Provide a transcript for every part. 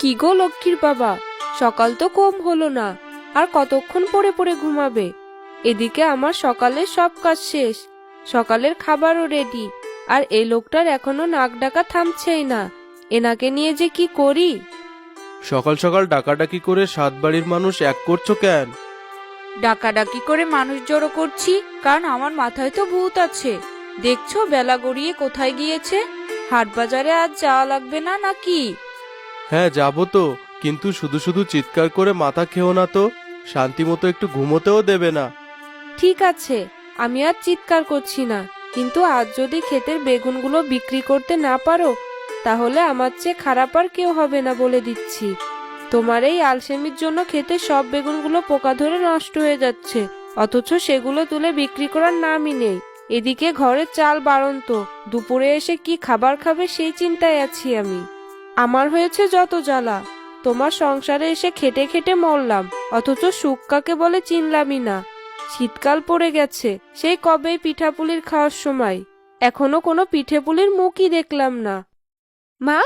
কি গো লক্ষ্মীর বাবা? সকাল তো কম হলো না আর কতক্ষণ পরে পরে ঘুমাবে? এদিকে আমার সকালের সব কাজ শেষ সকালের খাবারও রেডি আর এই লোকটার এখনও নাক ডাকা থামছেই না এনাকে নিয়ে যে কি করি? সকাল সকাল ডাকাডাকি করে সাত বাড়ির মানুষ এক করছ কেন? ডাকাডাকি করে মানুষ জড়ো করছি কারণ আমার মাথায় তো ভূত আছে। দেখছ বেলা গড়িয়ে কোথায় গিয়েছে? হাট বাজারে আজ যাওয়া লাগবে না নাকি? হ্যাঁ যাব তো। কিন্তু শুধু শুধু চিৎকার করে মাথা খেও না তো। শান্তি মতো একটু ঘুমোতেও দেবে না। ঠিক আছে, আমি আর চিৎকার করছি না। কিন্তু আজ যদি ক্ষেতের বেগুনগুলো বিক্রি করতে না পারো, তাহলে আমার চেয়ে খারাপ আর কেউ হবে না বলে দিচ্ছি। তোমার এই আলসেমির জন্য খেতে সব বেগুনগুলো পোকা ধরে নষ্ট হয়ে যাচ্ছে। অথচ সেগুলো তুলে বিক্রি করার নামই নেই। এদিকে ঘরের চাল বাড়ন্ত। দুপুরে এসে কি খাবার খাবে সেই চিন্তায় আছি আমি। আমার হয়েছে যত জ্বালা। তোমার সংসারে এসে খেটে খেটে মরলাম, অথচ সুখ কাকে বলে চিনলামই না। শীতকাল পড়ে গেছে, সেই কবেই পিঠাপুলির খাওয়ার সময়। এখনও কোনো পিঠেপুলির মুখই দেখলাম না। মা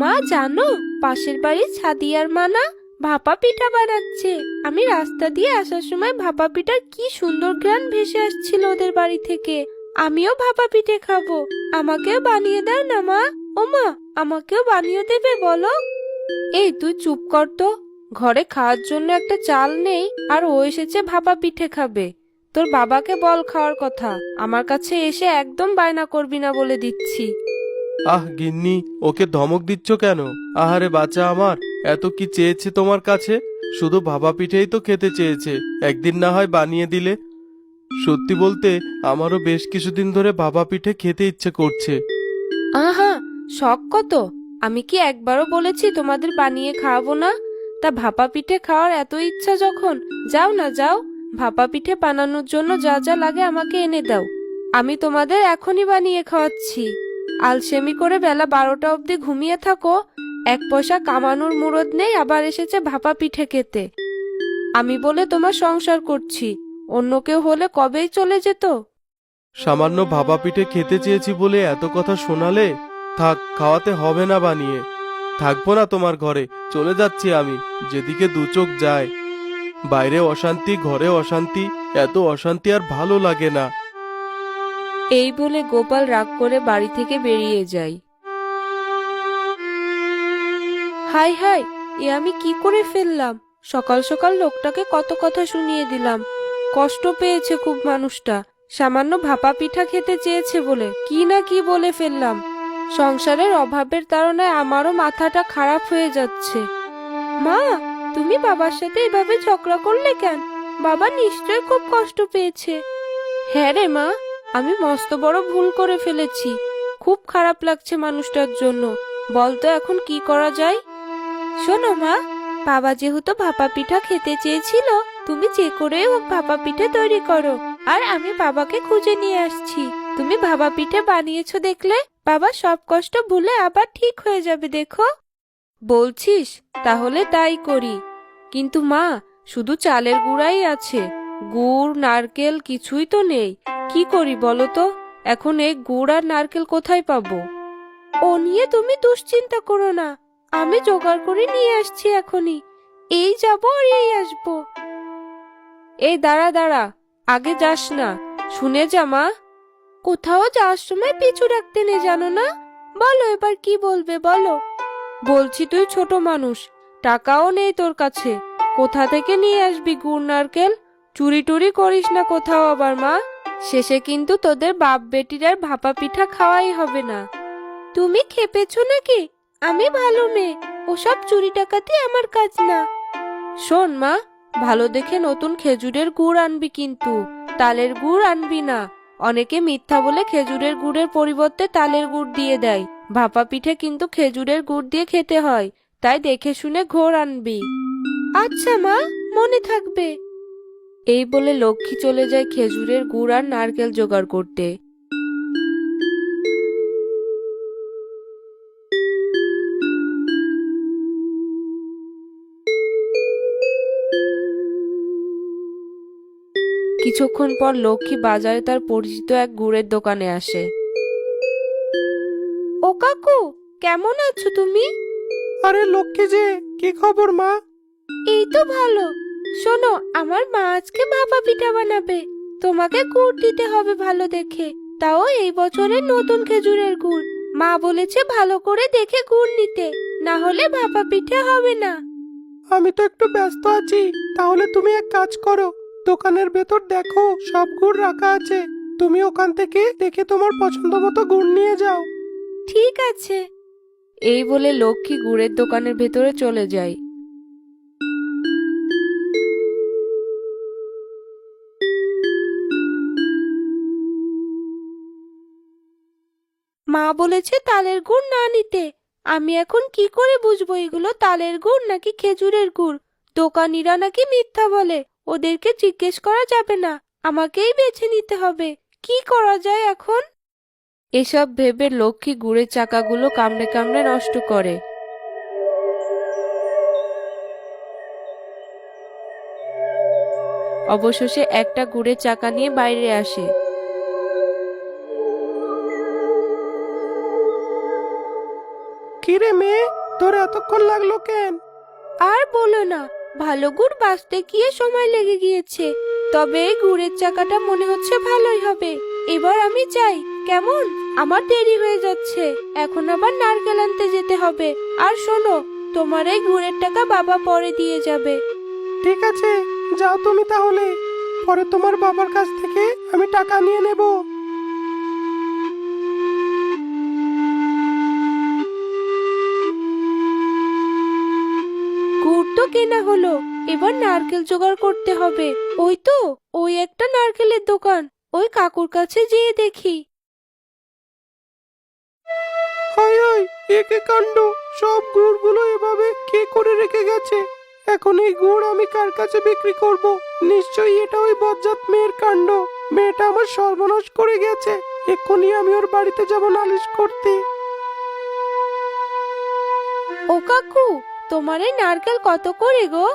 মা, জানো, পাশের বাড়ির ছাদিয়ার মা না ভাপা পিঠা বানাচ্ছে। আমি রাস্তা দিয়ে আসার সময় ভাপা পিঠার কি সুন্দর ঘ্রাণ ভেসে আসছিল ওদের বাড়ি থেকে। আমিও ভাপা পিঠে খাব। আমাকেও বানিয়ে দাও না, মা। ও মা আমাকেও বানিয়ে দেবে বলো? এই তুই চুপ কর তো। ঘরে খাওয়ার জন্য একটা চাল নেই আর ও এসেছে ভাপা পিঠে খাবে। তোর বাবাকে বল খাওয়ার কথা। আমার কাছে এসে একদম বায়না করবি না বলে দিচ্ছি। আহ গিন্নি ওকে ধমক দিচ্ছ কেন? আহারে বাচ্চা আমার এত কি চেয়েছে তোমার কাছে? শুধু ভাবা পিঠেই তো খেতে চেয়েছে। একদিন না হয় বানিয়ে দিলে। সত্যি বলতে আমারও বেশ কিছুদিন ধরে ভাবা পিঠে খেতে ইচ্ছে করছে। আহা শখ কত? আমি কি একবারও বলেছি তোমাদের বানিয়ে খাওয়াবো না? তা ভাপা পিঠে খাওয়ার এত ইচ্ছা যখন, যাও না যাও, ভাপা পিঠে বানানোর জন্য যা যা লাগে আমাকে এনে দাও। আমি তোমাদের এখনই বানিয়ে খাওয়াচ্ছি। আলসেমি করে বেলা বারোটা অবধি ঘুমিয়ে থাকো। এক পয়সা কামানোর মুরদ নেই, আবার এসেছে ভাপা পিঠে খেতে। আমি বলে তোমার সংসার করছি, অন্য কেউ হলে কবেই চলে যেত? সামান্য ভাপা পিঠে খেতে চেয়েছি বলে এত কথা শোনালে থাক, খাওয়াতে হবে না বানিয়ে। থাকব না তোমার ঘরে, চলে যাচ্ছি আমি, যেদিকে দু চোখ যায়। বাইরে অশান্তি, ঘরে অশান্তি, এত অশান্তি আর ভালো লাগে না। এই বলে গোপাল রাগ করে বাড়ি থেকে বেরিয়ে যায়। হাই হাই, এ আমি কি করে ফেললাম? সকাল সকাল লোকটাকে কত কথা শুনিয়ে দিলাম। কষ্ট পেয়েছে খুব মানুষটা, সামান্য ভাপা পিঠা খেতে চেয়েছে বলে, কি না কি বলে ফেললাম। সংসারের অভাবের কারণে আমারও মাথাটা খারাপ হয়ে যাচ্ছে। মা, তুমি বাবার সাথে এভাবে ঝগড়া করলে কেন? বাবা নিশ্চয় খুব কষ্ট পেয়েছে। হ্যাঁ রে মা, আমি মস্ত বড় ভুল করে ফেলেছি। খুব খারাপ লাগছে মানুষটার জন্য। বলতো এখন কি করা যায়? শোনো মা, বাবা যেহেতু ভাপা পিঠা খেতে চেয়েছিল, তুমি যে করে ভাপা পিঠে তৈরি করো। আর আমি বাবাকে খুঁজে নিয়ে আসছি। তুমি ভাবা পিঠে বানিয়েছো দেখলে? বাবা সব কষ্ট ভুলে আবার ঠিক হয়ে যাবে, দেখো। বলছিস, তাহলে তাই করি। কিন্তু মা, শুধু চালের গুঁড়াই আছে। গুড়, নারকেল কিছুই তো নেই। কি করি বলো তো? এখন এই গুড় আর নারকেল কোথায় পাবো? ও নিয়ে তুমি দুশ্চিন্তা করো না। আমি জোগাড় করে নিয়ে আসছি এখনই। এই যাব আর এই আসব। এই দাঁড়া দাঁড়া। আগে যাস না। শুনে যা মা। কোথাও যাওয়ার সময় পিছু রাখতে নে জানো না? বলো এবার কি বলবে, বলো। বলছি তুই ছোট মানুষ, টাকাও নেই তোর কাছে। কোথা থেকে নিয়ে আসবি গুড়, নারকেল? চুরি টুরি করিস না কোথাও আবার, মা? শেষে কিন্তু তোদের বাপ বেটির আর ভাপা পিঠা খাওয়াই হবে না। তুমি খেপেছো নাকি? আমি ভালো মেয়ে, ওসব চুরি টাকাতে আমার কাজ না। শোন, মা, ভালো দেখে নতুন খেজুরের গুড় আনবি কিন্তু, তালের গুড় আনবি না। অনেকে মিথ্যা বলে খেজুরের গুড়ের পরিবর্তে তালের গুড় দিয়ে দেয়। ভাপা পিঠে কিন্তু খেজুরের গুড় দিয়ে খেতে হয় তাই দেখে শুনে ঘোর আনবি। আচ্ছা মা মনে থাকবে। এই বলে লক্ষ্মী চলে যায় খেজুরের গুড় আর নারকেল জোগাড় করতে। কিছুক্ষণ পর লক্ষ্মী বাজারে তার পরিচিত এক গুড়ের দোকানে আসে। ও কাকু কেমন আছো তুমি? আরে লক্ষ্মী যে কি খবর মা? এই তো ভালো। শোনো আমার মা আজকে ভাপা পিঠা বানাবে। তোমাকে গুড় দিতে হবে ভালো দেখে। তাও এই বছরের নতুন খেজুরের গুড়। মা বলেছে ভালো করে দেখে গুড় নিতে। না হলে ভাপা পিঠা হবে না। আমি তো একটু ব্যস্ত আছি। তাহলে তুমি এক কাজ করো দোকানের ভেতর দেখো, সব গুড় রাখা আছে। তুমি ওখান থেকে দেখে তোমার পছন্দ মতো গুড় নিয়ে যাও। ঠিক আছে। এই বলে লক্ষ্মী গুড়ের দোকানের ভেতরে চলে যায়। মা বলেছে তালের গুড় না নিতে। আমি এখন কি করে বুঝব এগুলো? তালের গুড় নাকি খেজুরের গুড়? দোকানিরা নাকি মিথ্যা বলে। ওদেরকে জিজ্ঞেস করা যাবে না। আমাকেই বেছে নিতে হবে। কি করা যায় এখন? এসব ভেবে লক্ষ্মী গুড়ের চাকাগুলো কামড়ে কামড়ে নষ্ট করে। অবশেষে একটা গুড়ের চাকা নিয়ে বাইরে আসে। কিরে মেয়ে তোর এতক্ষণ লাগল কেন? আর বলো না ভালো গুড় বাঁচতে গিয়ে সময় লেগে গিয়েছে। তবে গুড়ের চাকাটা মনে হচ্ছে ভালোই হবে। এবার আমি যাই। কেমন? আমার দেরি হয়ে যাচ্ছে। এখন আবার নারকেল আনতে যেতে হবে। আর শোনো, তোমার এই গুড়ের টাকা বাবা পরে দিয়ে যাবে। ঠিক আছে, যাও তুমি তাহলে। পরে তোমার বাবার কাছ থেকে আমি টাকা নিয়ে নেব। গুড় হলো? এবার নারকেল জোগাড় করতে হবে। ওই তো ওই একটা নারকেলের দোকান। ওই কাকুর কাছে যেয়ে দেখি। হাই একে কাণ্ড? সব গুড়গুলো এভাবে কে করে রেখে গেছে? এখন এই গুড় আমি কার কাছে বিক্রি করব? নিশ্চয়ই এটা ওই বজ্জাত মেয়ের কাণ্ড। মেয়েটা আমার সর্বনাশ করে গেছে। এক্ষুনি আমি ওর বাড়িতে যাব নালিশ করতে। ও কাকু তোমার এই নারকেল কত করে গো?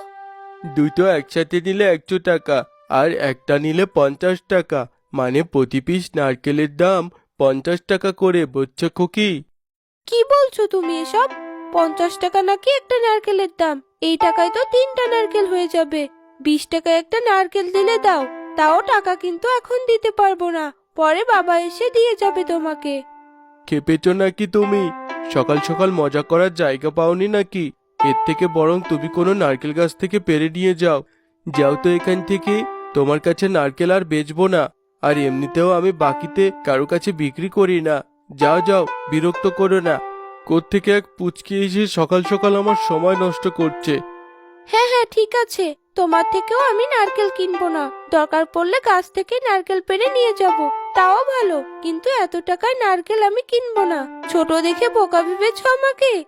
দুটো একসাথে নিলে একশো টাকা আর একটা নিলে পঞ্চাশ টাকা। মানে প্রতি পিস নারকেলের দাম পঞ্চাশ টাকা করে বুঝছ খুকি? কি বলছো তুমি এসব? পঞ্চাশ টাকা নাকি একটা নারকেলের দাম? এই টাকায় তো তিনটা নারকেল হয়ে যাবে। বিশ টাকা একটা নারকেল দিলে দাও তাও টাকা কিন্তু এখন দিতে পারব না। পরে বাবা এসে দিয়ে যাবে তোমাকে। খেপেছো নাকি তুমি? সকাল সকাল মজা করার জায়গা পাওনি নাকি? এর থেকে বরং তুমি কোনো নারকেল গাছ থেকে পেরে নিয়ে যাও। যাও তো এখান থেকে, তোমার কাছে নারকেল আর বেচবো না, আর এমনিতেও আমি বাকিতে কারও কাছে বিক্রি করি না। যাও যাও, বিরক্ত করো না। কোত্থেকে এক পুচকি এসে সকাল সকাল আমার সময় নষ্ট করছে। হ্যাঁ হ্যাঁ ঠিক আছে। তোমার থেকেও আমি নারকেল কিনবো না। দরকার পড়লে গাছ থেকে নারকেল পেরে নিয়ে যাব। তাও ভালো, কিন্তু এত টাকায় নারকেল আমি কিনবো না। ছোট দেখে বোকা ভেবেছ আমাকে?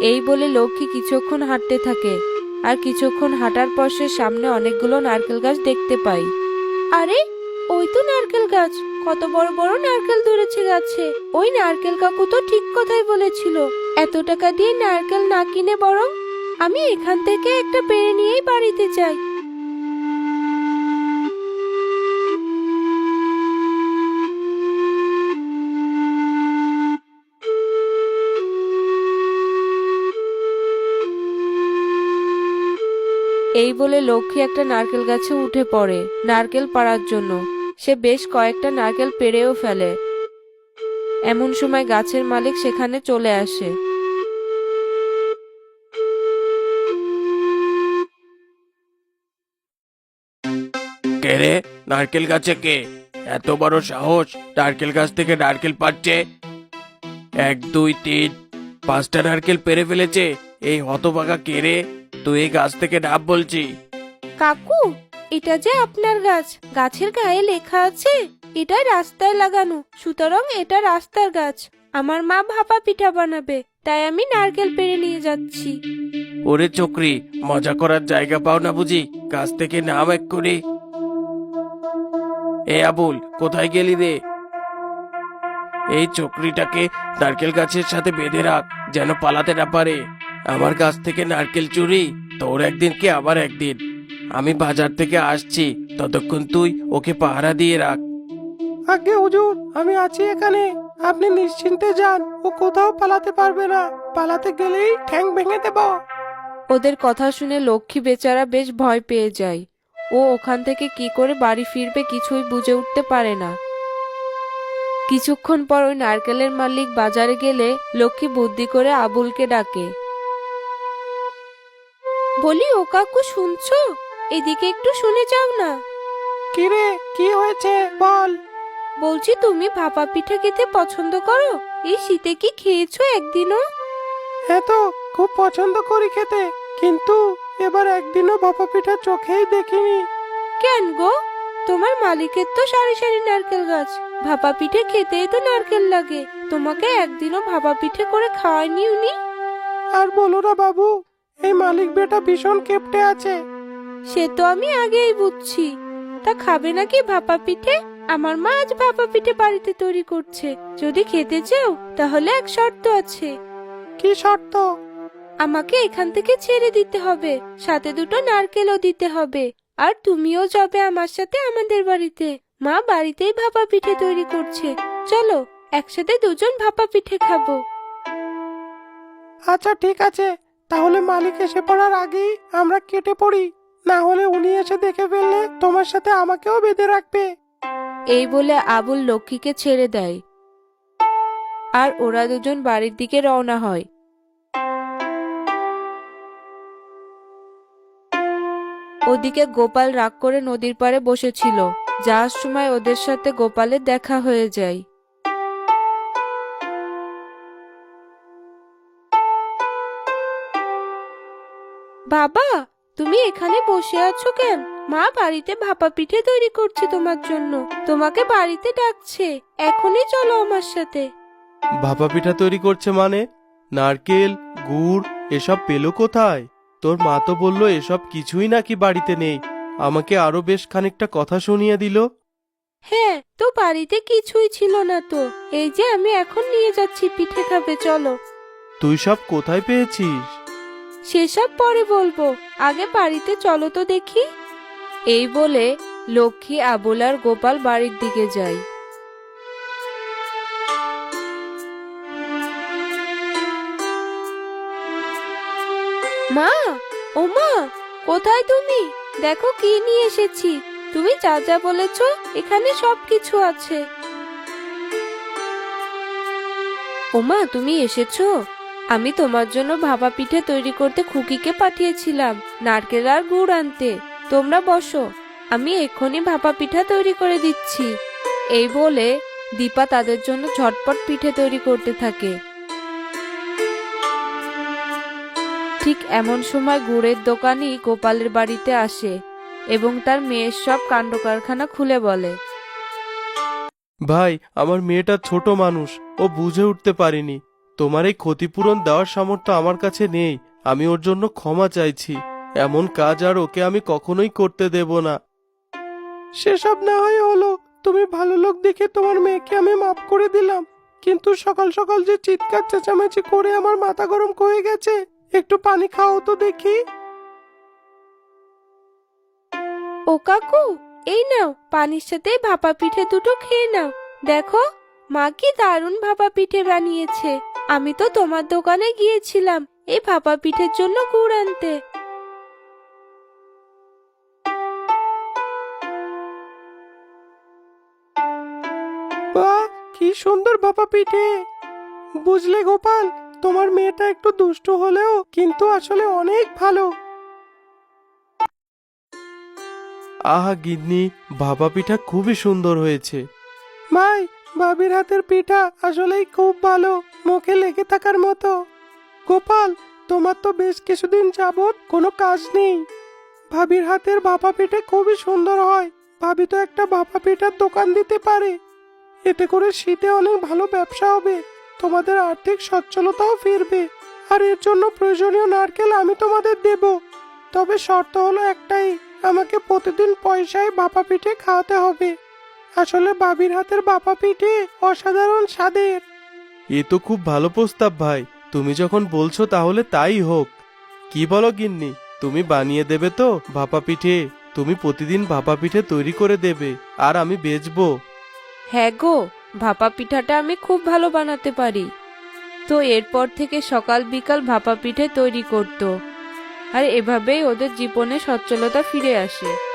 এই বলে লক্ষ্মী কিছুক্ষণ হাঁটতে থাকে। আর কিছুক্ষণ হাঁটার পর সে সামনে অনেকগুলো নারকেল গাছ দেখতে পাই আরে, ওই তো নারকেল গাছ। কত বড় বড় নারকেল ধরেছে গাছে। ওই নারকেল কাকু তো ঠিক কথাই বলেছিল। এত টাকা দিয়ে নারকেল না কিনে বরং আমি এখান থেকে একটা পেরে নিয়েই বাড়িতে যাই। এই বলে লক্ষ্মী একটা নারকেল গাছে উঠে পড়ে, নারকেল পাড়ার জন্য। সে বেশ কয়েকটা নারকেল পেরেও ফেলে। এমন সময় গাছের মালিক সেখানে চলে আসে। কে নারকেল গাছে কে? এত বড় সাহস, নারকেল গাছ থেকে নারকেল পাচ্ছে এক, দুই, তিন, পাঁচটা নারকেল পেরে ফেলেছে। এই হতভাগা কে রে? তুই এই গাছ থেকে ডাব বলছি। কাকু এটা যে আপনার গাছ গাছের গায়ে লেখা আছে এটা রাস্তায় লাগানো সুতরাং এটা রাস্তার গাছ। আমার মা ভাপা পিঠা বানাবে তাই আমি নারকেল পেরে নিয়ে যাচ্ছি। ওরে চক্রি মজা করার জায়গা পাও না বুঝি গাছ থেকে নাম এক করে এ আবুল কোথায় গেলি রে? এই চকরিটাকে নারকেল গাছের সাথে বেঁধে রাখ যেন পালাতে না পারে। আমার কাছ থেকে নারকেল চুরি তোর একদিন কি আবার একদিন? আমি বাজার থেকে আসছি ততক্ষণ তুই ওকে পাহারা দিয়ে রাখ। আগে হুজুর আমি আছি এখানে। আপনি নিশ্চিন্তে যান ও কোথাও পালাতে পারবে না। পালাতে গেলেই ঠ্যাং ভেঙে দেব। ওদের কথা শুনে লক্ষ্মী বেচারা বেশ ভয় পেয়ে যায়। ও ওখান থেকে কি করে বাড়ি ফিরবে কিছুই বুঝে উঠতে পারে না। কিছুক্ষণ পর ওই নারকেলের মালিক বাজারে গেলে লক্ষ্মী বুদ্ধি করে আবুলকে ডাকে। বলি ও কাকু শুনছো? এদিকে একটু শুনে যাও না। কিরে কি হয়েছে? বল। বলছি তুমি ভাপা পিঠা খেতে পছন্দ করো? এই শীতে কি খেয়েছো একদিনও? হ্যাঁ তো খুব পছন্দ করি খেতে কিন্তু এবার একদিনও ভাপা পিঠা চোখেই দেখিনি। কেন গো? তোমার মালিকের তো সারি সারি নারকেল গাছ। ভাপা পিঠে খেতেই তো নারকেল লাগে। তোমাকে একদিনও ভাপা পিঠে করে খাওয়ায়নি উনি? আর বলো না বাবু এই মালিক বেটা ভীষণ কেপটে আছে। সে তো আমি আগেই বুঝছি। তা খাবে নাকি ভাপা পিঠে? আমার মা আজ ভাপা পিঠে বাড়িতে তৈরি করছে। যদি খেতে চাও তাহলে এক শর্ত আছে। কি শর্ত? আমাকে এখান থেকে ছেড়ে দিতে হবে। সাথে দুটো নারকেলও দিতে হবে। আর তুমিও যাবে আমার সাথে আমাদের বাড়িতে। মা বাড়িতেই ভাপা পিঠে তৈরি করছে। চলো একসাথে দুজন ভাপা পিঠে খাব। আচ্ছা ঠিক আছে। তাহলে মালিক এসে পড়ার আগেই আমরা কেটে পড়ি। না হলে উনি এসে দেখে ফেললে তোমার সাথে আমাকেও বেঁধে রাখবে। এই বলে আবুল লক্ষ্মীকে ছেড়ে দেয়। আর ওরা দুজন বাড়ির দিকে রওনা হয়। ওদিকে গোপাল রাগ করে নদীর পাড়ে বসেছিল। যাওয়ার সময় ওদের সাথে গোপালের দেখা হয়ে যায়। বাবা তুমি এখানে বসে আছো কেন? মা বাড়িতে ভাপা পিঠে তৈরি করছে তোমার জন্য। তোমাকে বাড়িতে ডাকছে। এখনই চলো আমার সাথে। ভাপা পিঠা তৈরি করছে মানে? নারকেল গুড় এসব পেল কোথায়? তোর মা তো বলল এসব কিছুই নাকি বাড়িতে নেই। আমাকে আরও বেশ খানিকটা কথা শুনিয়ে দিল। হ্যাঁ তো বাড়িতে কিছুই ছিল না তো। এই যে আমি এখন নিয়ে যাচ্ছি পিঠে খাবে চলো। তুই সব কোথায় পেয়েছিস? সেসব পরে বলব। আগে বাড়িতে চলো তো দেখি। এই বলে লক্ষ্মী আবুল আর গোপাল বাড়ির দিকে যায়। মা, ও মা, কোথায় তুমি? দেখো কি নিয়ে এসেছি। তুমি যা যা বলেছ, এখানে সব কিছু আছে ওমা তুমি এসেছ? আমি তোমার জন্য ভাপা পিঠে তৈরি করতে খুকিকে পাঠিয়েছিলাম, নারকেল আর গুড় আনতে। তোমরা বসো, আমি এক্ষুনি ভাপা পিঠা তৈরি করে দিচ্ছি। এই বলে দীপা তাদের জন্য ঝটপট পিঠে তৈরি করতে থাকে। ঠিক এমন সময় গুড়ের দোকানই গোপালের বাড়িতে আসে এবং তার মেয়ের সব কাণ্ড কারখানা খুলে বলে। ভাই, আমার মেয়েটা ছোট মানুষ, ও বুঝে উঠতে পারিনি। তোমার এই ক্ষতিপূরণ দেওয়ার সামর্থ্য আমার কাছে নেই। আমি ওর জন্য ক্ষমা চাইছি। এমন কাজ আর ওকে আমি কখনোই করতে দেব না। সেসব না হয় হলো, তুমি ভালো লোক দেখে তোমার মেয়েকে আমি মাফ করে দিলাম। কিন্তু সকাল সকাল যে চিৎকার, চেঁচামেচি করে আমার মাথা গরম হয়ে গেছে, একটু পানি খাও তো দেখি। ও কাকু, এই নাও, পানির সাথে ভাপা পিঠে দুটো খেয়ে নাও। দেখো। মা কি দারুণ ভাপা পিঠে বানিয়েছে। আমি তো তোমার দোকানে গিয়েছিলাম এই ভাপা পিঠের জন্য গুড় আনতে। বাহ কি সুন্দর বাবা পিঠে। বুঝলে গোপাল তোমার মেয়েটা একটু দুষ্ট হলেও কিন্তু আসলে অনেক ভালো। আহা গিন্নি ভাপা পিঠা খুবই সুন্দর হয়েছে। মাই ভাবির হাতের পিঠা আসলেই খুব ভালো, মুখে লেগে থাকার মতো। গোপাল, তোমার তো বেশ কিছুদিন যাবৎ কোনো কাজ নেই। ভাবির হাতের ভাপা পিঠে খুবই সুন্দর হয়। ভাবি তো একটা ভাপা পিঠার দোকান দিতে পারে। এতে করে শীতে অনেক ভালো ব্যবসা হবে, তোমাদের আর্থিক সচ্ছলতাও ফিরবে। আর এর জন্য প্রয়োজনীয় নারকেল আমি তোমাদের দেব। তবে শর্ত হলো একটাই, আমাকে প্রতিদিন পয়সায় বাপা পিঠে খাওয়াতে হবে। আসলে বাবির হাতের বাপা পিঠে অসাধারণ স্বাদের। এ তো খুব ভালো প্রস্তাব ভাই। তুমি যখন বলছো তাহলে তাই হোক। কি বলো গিন্নি? তুমি বানিয়ে দেবে তো ভাপা পিঠে। তুমি প্রতিদিন ভাপা পিঠে তৈরি করে দেবে। আর আমি বেচবো। হ্যাঁ গো ভাপা পিঠাটা আমি খুব ভালো বানাতে পারি। তো এরপর থেকে সকাল বিকাল ভাপা পিঠে তৈরি করত। আর এভাবেই ওদের জীবনে সচ্ছলতা ফিরে আসে।